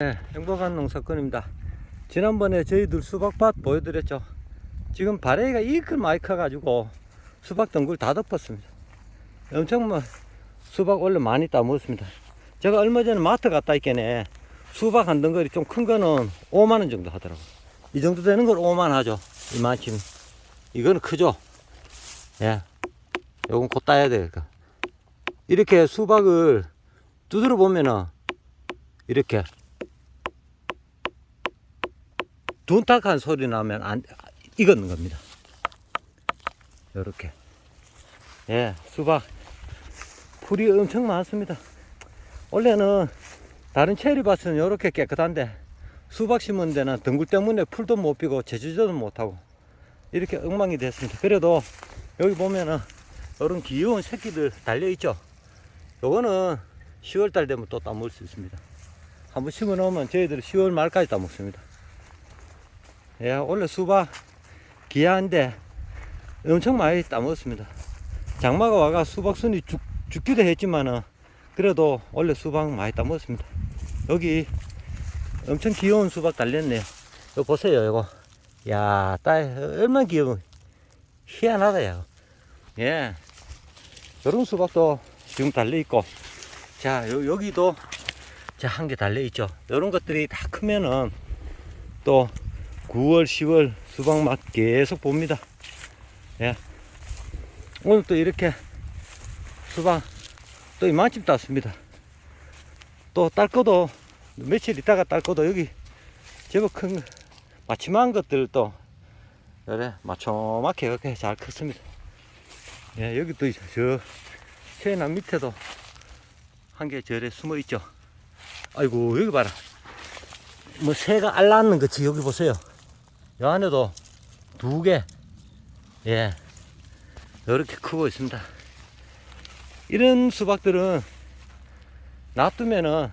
네, 행복한 농사꾼입니다. 지난번에 저희들 수박밭 보여드렸죠. 지금 바레이가 이끌 많이 커가지고 수박 덩굴 다 덮었습니다. 엄청 뭐 수박 원래 많이 따먹었습니다. 제가 얼마 전에 마트 갔다 있겠네. 수박 한 덩거리 좀큰 거는 5만원 정도 하더라고. 이 정도 되는 걸 5만 하죠. 이만큼. 이거는 크죠. 예. 요건 곧 따야 돼. 그러니까. 이렇게 수박을 두드려 보면은 이렇게 둔탁한 소리 나면 안 익었는 겁니다. 이렇게 예 수박 풀이 엄청 많습니다. 원래는 다른 체리밭은 이렇게 깨끗한데 수박 심은 데는 덩굴 때문에 풀도 못 피고 제주도도 못 하고 이렇게 엉망이 됐습니다. 그래도 여기 보면은 이런 귀여운 새끼들 달려 있죠. 요거는 10월 달 되면 또 따먹을 수 있습니다. 한번 심어 놓으면 저희들 10월 말까지 따먹습니다. 예, 원래 수박 귀한데 엄청 많이 따먹었습니다. 장마가 와가 수박 순이 죽, 죽기도 했지만은 그래도 원래 수박 많이 따먹었습니다. 여기 엄청 귀여운 수박 달렸네요. 이거 보세요, 이거. 야, 딸, 얼마나 귀여워. 희한하다, 야. 예. 요런 수박도 지금 달려있고. 자, 요, 여기도 자, 한 개 달려있죠. 요런 것들이 다 크면은 또 9월, 10월 수박 맛 계속 봅니다. 예. 오늘 또 이렇게 수박 또 이만큼 땄습니다. 또 딸 거도 며칠 있다가 딸 거도 여기 제법 큰 거, 마침한 것들 또 그래 마초맣게 이렇게 잘 컸습니다. 예, 여기 또저 새남 밑에도 한개 절에 숨어 있죠. 아이고 여기 봐라. 뭐 새가 알낳는 거지 여기 보세요. 요 안에도 두 개, 예, 이렇게 크고 있습니다. 이런 수박들은 놔두면은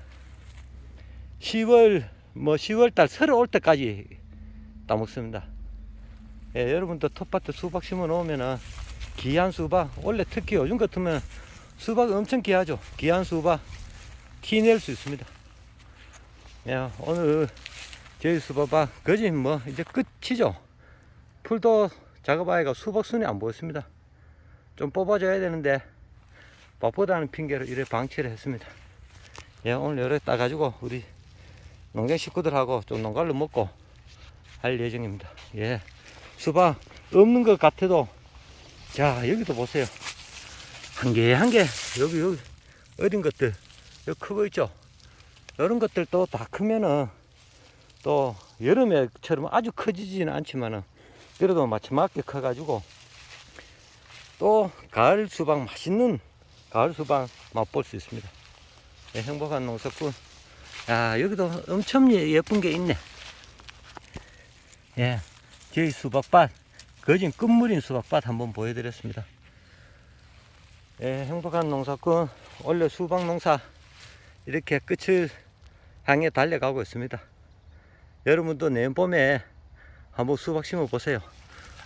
10월 뭐 10월 달 설에 올 때까지 따먹습니다. 예, 여러분도 텃밭에 수박 심어 놓으면은 귀한 수박 원래 특히 요즘 같으면 수박 엄청 귀하죠. 귀한 수박 티낼 수 있습니다. 예, 오늘 저희 수박밭 거지 뭐 이제 끝이죠. 풀도 작업하기가 수박 순이 안 보였습니다. 좀 뽑아줘야 되는데 바쁘다는 핑계로 이래 방치를 했습니다. 예, 오늘 여러 따가지고 우리 농장 식구들하고 좀 농가를 먹고 할 예정입니다. 예, 수박 없는 것 같아도 자 여기도 보세요. 한 개 한 개 여기 여기 어린 것들 여기 크고 있죠. 이런 것들도 다 크면은 또 여름에처럼 아주 커지지는 않지만은 그래도 마침맞게 커가지고 또 가을 수박 맛있는 가을 수박 맛볼 수 있습니다. 네, 행복한 농사꾼. 야 여기도 엄청 예- 예쁜 게 있네. 예, 저희 수박밭 거진 끝물인 수박밭 한번 보여드렸습니다. 예, 행복한 농사꾼 원래 수박 농사 이렇게 끝을 향해 달려가고 있습니다. 여러분도 내년 봄에 한번 수박 심어 보세요.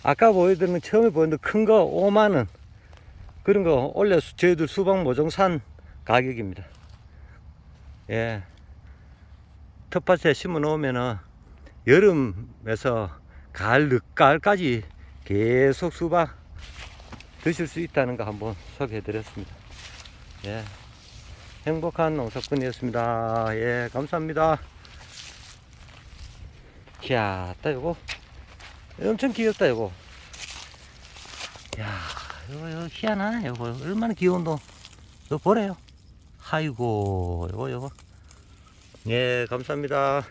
아까 보여드린 처음에 보였는데 큰거 5만원 그런 거 원래 수- 저희들 수박 모종 산 가격입니다. 예. 텃밭에 심어 놓으면은 여름에서 가을 늦가을까지 계속 수박 드실 수 있다는 거 한번 소개해 드렸습니다. 예. 행복한 농사꾼이었습니다. 예, 감사합니다. 따 요거 엄청 귀엽다 요거. 야, 요거 요거 희한하네 요거 얼마나 귀여운도. 이거 보래요. 아이고, 요거 요거. 예, 감사합니다.